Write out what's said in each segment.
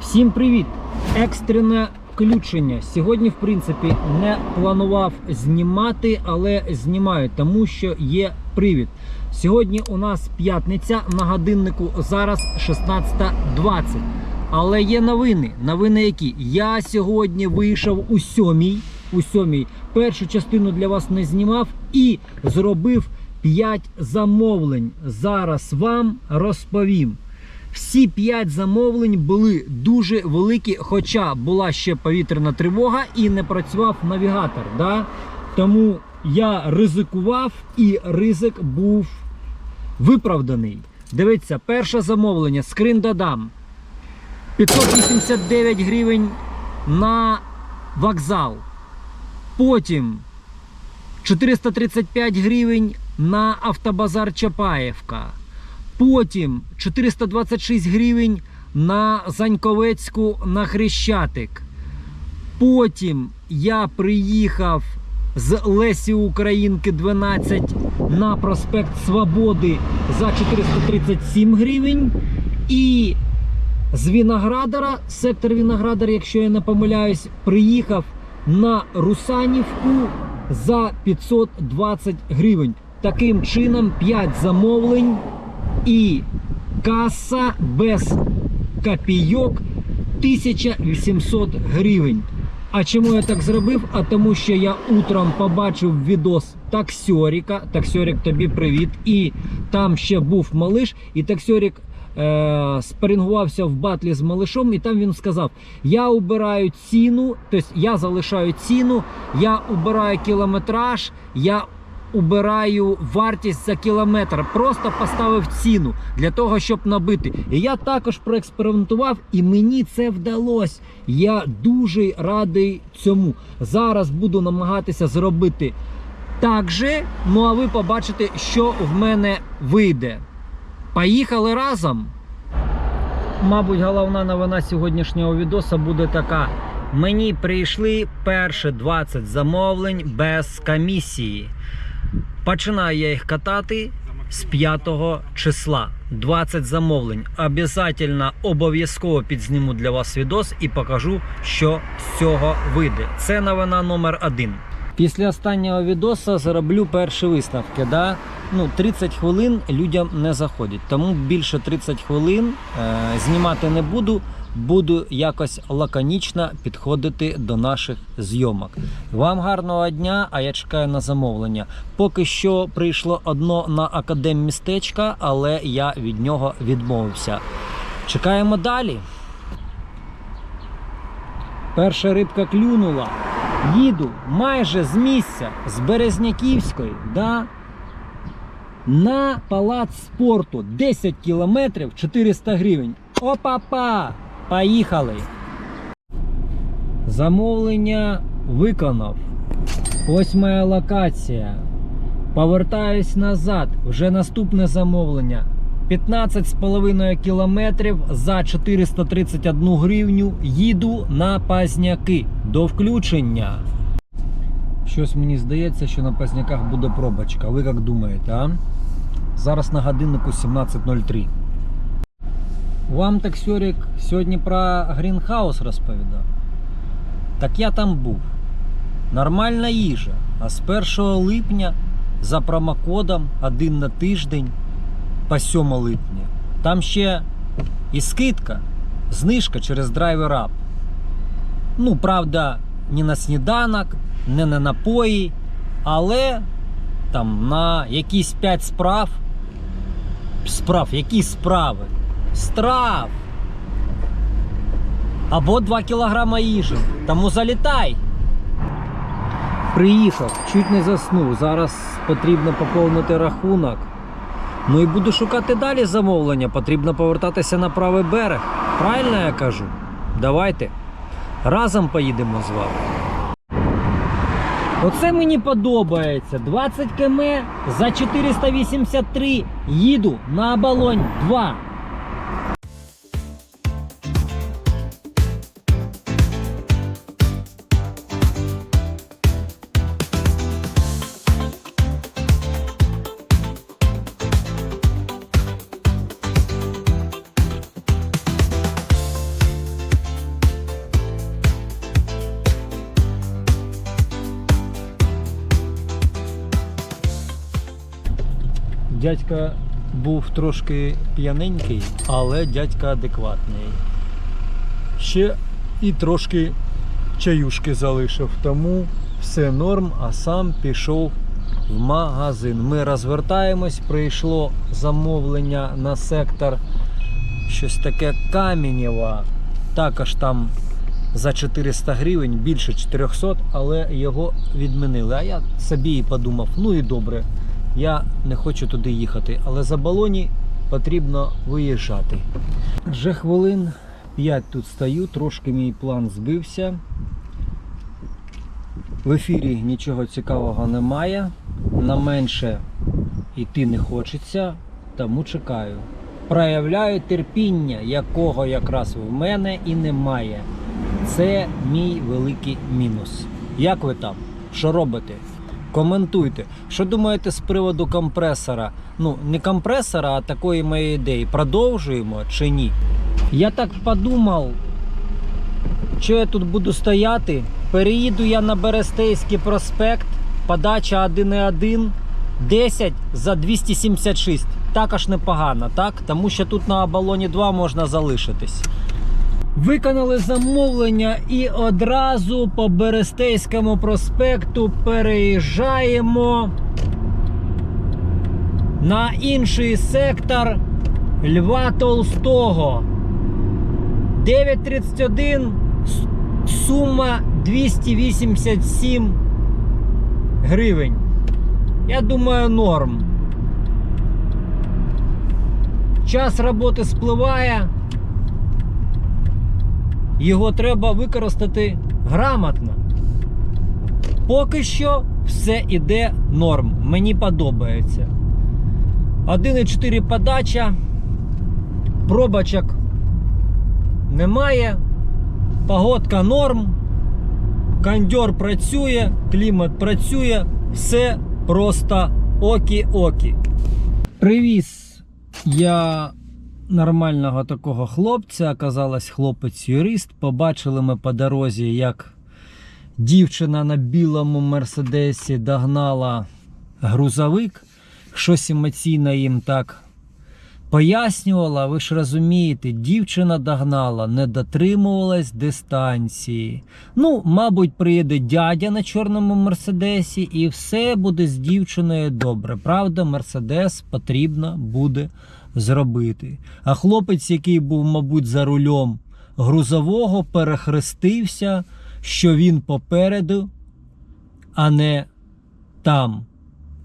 Всім привіт! Екстрене включення. Сьогодні, в принципі, не планував знімати, але знімаю, тому що є привід. Сьогодні у нас п'ятниця на годиннику зараз 16.20. Але є новини. Новини які? Я сьогодні вийшов у сьомій. У сьомій першу частину для вас не знімав і зробив 5 замовлень. Зараз вам розповім. Всі 5 замовлень були дуже великі, хоча була ще повітряна тривога і не працював навігатор. Да? Тому я ризикував і ризик був виправданий. Дивіться, перше замовлення скрин додам. 589 гривень на вокзал. Потім 435 гривень на автобазар Чапаєвка. Потім 426 гривень на Заньковецьку на Хрещатик. Потім я приїхав з Лесі Українки 12 на проспект Свободи за 437 гривень. І з Віноградара, сектор Віноградар, якщо я не помиляюсь, приїхав на Русанівку за 520 гривень. Таким чином 5 замовлень і каса без копійок 1800 гривень. А чому я так зробив? А тому що я утром побачив відос таксьоріка. Таксьорік, тобі привіт. І там ще був малиш, і таксьорік е, спарингувався в батлі з малишом, і там він сказав: Я убираю ціну, тобто я залишаю ціну, я убираю кілометраж, я убираю вартість за кілометр. Просто поставив ціну для того, щоб набити. І я також проекспериментував, і мені це вдалося. Я дуже радий цьому. Зараз буду намагатися зробити так же. Ну а ви побачите, що в мене вийде. Поїхали разом. Мабуть, головна новина сьогоднішнього відоса буде така. Мені прийшли перші 20 замовлень без комісії. Починаю я їх катати з 5 числа. 20 замовлень. Обязательно обов'язково підзніму для вас відос і покажу, що з цього вийде. Це новина номер один. Після останнього відоса зроблю перші виставки. Да? Ну, 30 хвилин людям не заходять. Тому більше 30 хвилин е, знімати не буду. Буду якось лаконічно підходити до наших зйомок. Вам гарного дня, а я чекаю на замовлення. Поки що прийшло одно на академ містечка, але я від нього відмовився. Чекаємо далі. Перша рибка клюнула. Їду майже з місця з Березняківської да, на палац спорту 10 кілометрів 400 гривень. Опа-па! Поїхали! Замовлення виконав. Ось моя локація. Повертаюсь назад. Вже наступне замовлення. 15,5 кілометрів за 431 гривню їду на Пазняки. До включення. Щось мені здається, що на Пазняках буде пробочка. Ви як думаєте, а? Зараз на годиннику 17.03. Вам таксьорик сьогодні про Грінхаус розповідав. Так я там був. Нормальна їжа. А з 1 липня за промокодом один на тиждень по 7 липня. Там ще і скидка, знижка через драйвер Up. Ну, правда, не на сніданок, не на напої, але там на якісь 5 справ. Справ, які справи? Страв. Або 2 кілограма їжі. Тому залітай. Приїхав, чуть не заснув. Зараз потрібно поповнити рахунок. Ну і буду шукати далі замовлення. Потрібно повертатися на правий берег. Правильно я кажу? Давайте. Разом поїдемо з вами. Оце мені подобається. 20 км за 483 їду на оболонь 2. Дядька був трошки п'яненький, але дядька адекватний. Ще і трошки чаюшки залишив, тому все норм, а сам пішов в магазин. Ми розвертаємось, прийшло замовлення на сектор щось таке Камінєва. Також там за 400 гривень, більше 400, але його відмінили. А я собі і подумав, ну і добре, я не хочу туди їхати, але за балоні потрібно виїжджати. Вже хвилин 5 тут стою, трошки мій план збився. В ефірі нічого цікавого немає. На менше йти не хочеться, тому чекаю. Проявляю терпіння, якого якраз в мене і немає. Це мій великий мінус. Як ви там? Що робите? Коментуйте. Що думаєте з приводу компресора? Ну, не компресора, а такої моєї ідеї. Продовжуємо чи ні? Я так подумав, що я тут буду стояти. Переїду я на Берестейський проспект, подача 1,1, 10 за 276. Також непогано, так? Тому що тут на оболоні 2 можна залишитись. Виконали замовлення і одразу по Берестейському проспекту переїжджаємо на інший сектор Льва Толстого. 9.31 сума 287 гривень. Я думаю, норм. Час роботи спливає. Його треба використати грамотно. Поки що все іде норм. Мені подобається. 1,4 подача. Пробочок немає. Погодка норм. Кондьор працює, клімат працює, все просто окі-окі. Привіз я нормального такого хлопця. Оказалось, хлопець-юрист. Побачили ми по дорозі, як дівчина на білому мерседесі догнала грузовик. Щось емоційно їм так пояснювала. Ви ж розумієте, дівчина догнала, не дотримувалась дистанції. Ну, мабуть, приїде дядя на чорному мерседесі, і все буде з дівчиною добре. Правда, мерседес потрібно буде зробити. А хлопець, який був, мабуть, за рулем грузового, перехрестився, що він попереду, а не там.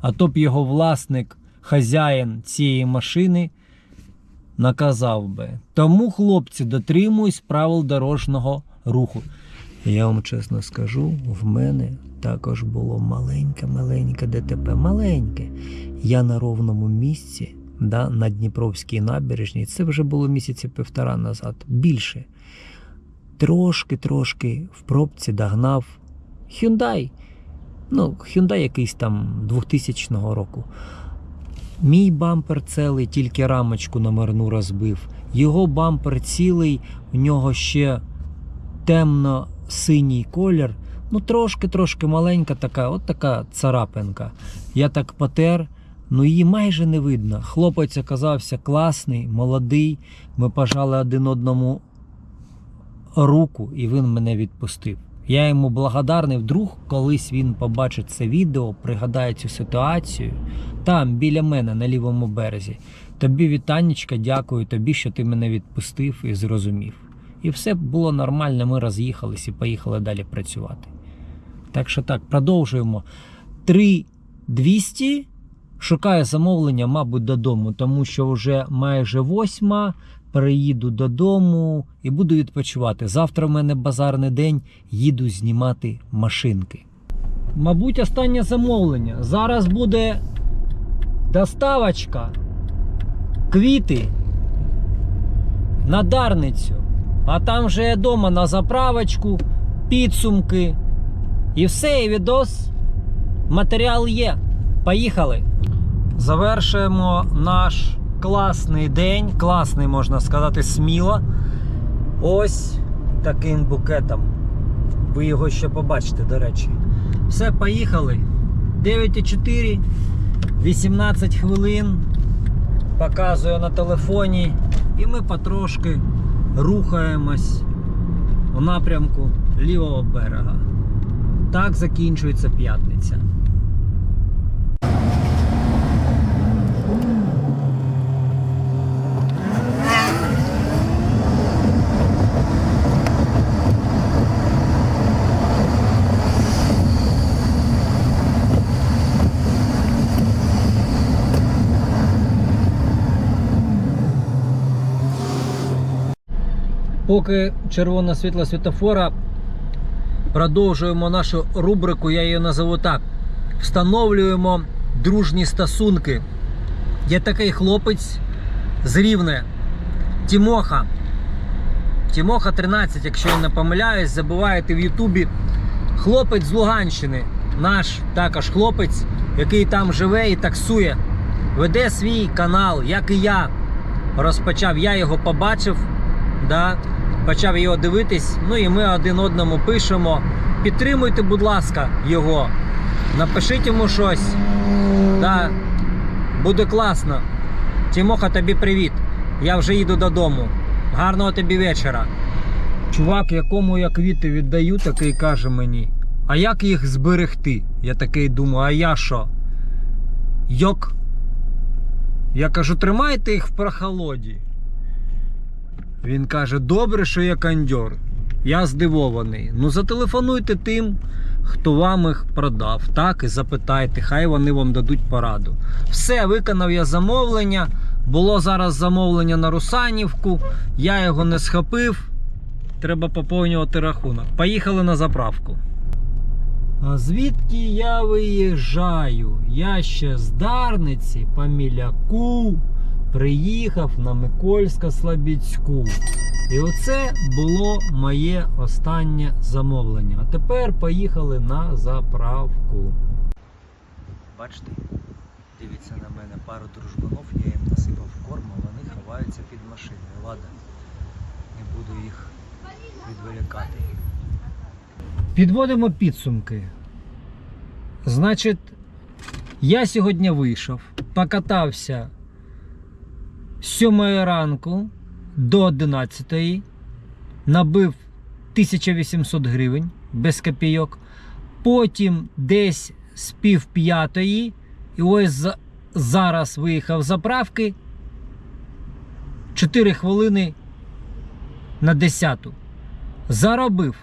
А то б його власник, хазяїн цієї машини, наказав би. Тому, хлопці, дотримуюсь правил дорожнього руху. Я вам чесно скажу, в мене також було маленьке-маленьке ДТП. Маленьке. Я на ровному місці, да, на Дніпровській набережній. Це вже було місяці півтора назад. Більше. Трошки-трошки в пробці догнав Hyundai. Ну, Hyundai якийсь там 2000 року. Мій бампер цілий, тільки рамочку номерну розбив. Його бампер цілий, у нього ще темно-синій колір. Ну, трошки-трошки маленька така, от така царапинка. Я так потер, ну її майже не видно. Хлопець оказався класний, молодий. Ми пожали один одному руку, і він мене відпустив. Я йому благодарний. Вдруг колись він побачить це відео, пригадає цю ситуацію там, біля мене, на лівому березі. Тобі вітаннячка, дякую тобі, що ти мене відпустив і зрозумів. І все було нормально, ми роз'їхались і поїхали далі працювати. Так що так, продовжуємо. 3200 шукаю замовлення, мабуть, додому, тому що вже майже восьма. Переїду додому і буду відпочивати. Завтра в мене базарний день, їду знімати машинки. Мабуть, останнє замовлення. Зараз буде доставочка, квіти на Дарницю. А там вже я вдома на заправочку, підсумки. І все, і відос. Матеріал є. Поїхали. Завершуємо наш класний день. Класний, можна сказати, сміло. Ось таким букетом. Ви його ще побачите, до речі. Все, поїхали. 9,4, 18 хвилин. показує на телефоні, і ми потрошки рухаємось у напрямку лівого берега. Так закінчується п'ятниця. Поки червоне світло світофора, продовжуємо нашу рубрику, я її назову так. Встановлюємо дружні стосунки. Є такий хлопець з Рівне, Тімоха. Тімоха 13, якщо я не помиляюсь, забуваєте в Ютубі. Хлопець з Луганщини, наш також хлопець, який там живе і таксує. Веде свій канал, як і я. Розпочав, я його побачив, да, почав його дивитись. Ну і ми один одному пишемо. Підтримуйте, будь ласка, його. Напишіть йому щось. Да, буде класно. Тімоха, тобі привіт. Я вже їду додому. Гарного тобі вечора. Чувак, якому я квіти віддаю, такий каже мені. А як їх зберегти? Я такий думаю, а я що? Йок. Я кажу, тримайте їх в прохолоді. Він каже: добре, що я кондьор. Я здивований. Ну зателефонуйте тим, хто вам їх продав. Так, і запитайте, хай вони вам дадуть пораду. Все, виконав я замовлення. Було зараз замовлення на Русанівку. Я його не схопив. Треба поповнювати рахунок. Поїхали на заправку. А звідки я виїжджаю? Я ще з Дарниці по Міляку приїхав на Микольсько-Слобідську. І оце було моє останнє замовлення. А тепер поїхали на заправку. Бачите, дивіться на мене пару дружбанов, я їм насипав корм, а вони ховаються під машиною. Ладно, не буду їх відволікати. Підводимо підсумки. Значить, я сьогодні вийшов, покатався з 7 ранку до 11, набив 1800 гривень без копійок. Потім десь з пів п'ятої, і ось зараз виїхав з заправки 4 хвилини на 10. Заробив.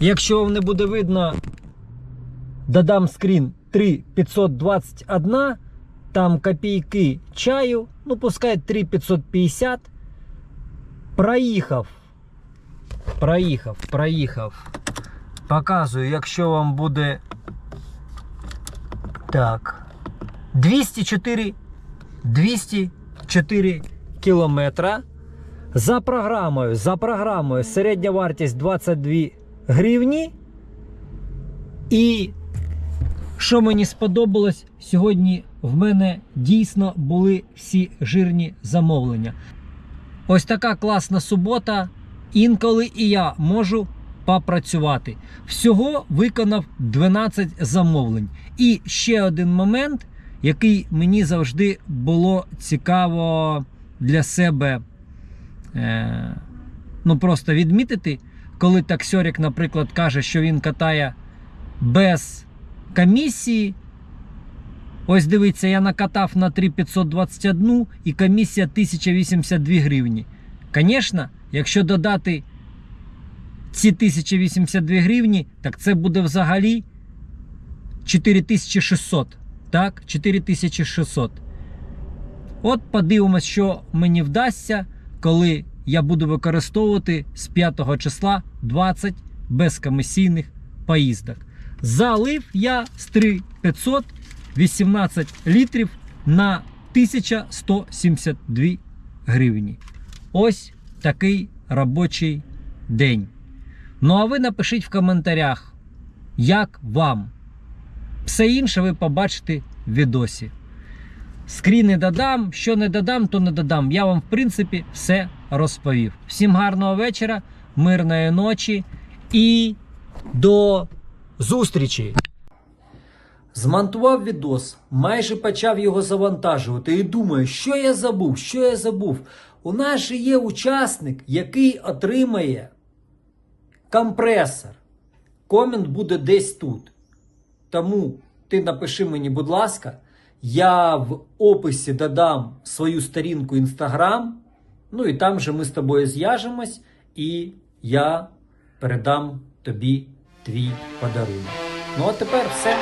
Якщо вам не буде видно, додам скрін 3,521, там копійки чаю, ну пускай 3,550. Проїхав. Проїхав, проїхав. Показую, якщо вам буде. Так. 204 204 кілометра. За програмою, за програмою середня вартість 22 гривні. І що мені сподобалось, сьогодні в мене дійсно були всі жирні замовлення. Ось така класна субота. Інколи і я можу попрацювати. Всього виконав 12 замовлень. І ще один момент, який мені завжди було цікаво для себе е, ну просто відмітити, коли таксьорик, наприклад, каже, що він катає без комісії. Ось дивіться, я накатав на 3,521 і комісія 1082 гривні. Звісно, якщо додати ці 1082 гривні, так це буде взагалі 4600. Так, 4600. От подивимось, що мені вдасться, коли я буду використовувати з 5 числа 20 безкомісійних поїздок. Залив я з 3500 18 літрів на 1172 гривні. Ось такий робочий день. Ну а ви напишіть в коментарях, як вам. Все інше ви побачите в відосі. Скріни додам, що не додам, то не додам. Я вам, в принципі, все розповів. Всім гарного вечора, мирної ночі і до зустрічі! Змонтував відос, майже почав його завантажувати і думаю, що я забув, що я забув. У нас же є учасник, який отримає компресор. Комент буде десь тут. Тому ти напиши мені, будь ласка, я в описі додам свою сторінку Інстаграм. Ну і там же ми з тобою зв'яжемось, і я передам тобі твій подарунок. Ну а тепер все.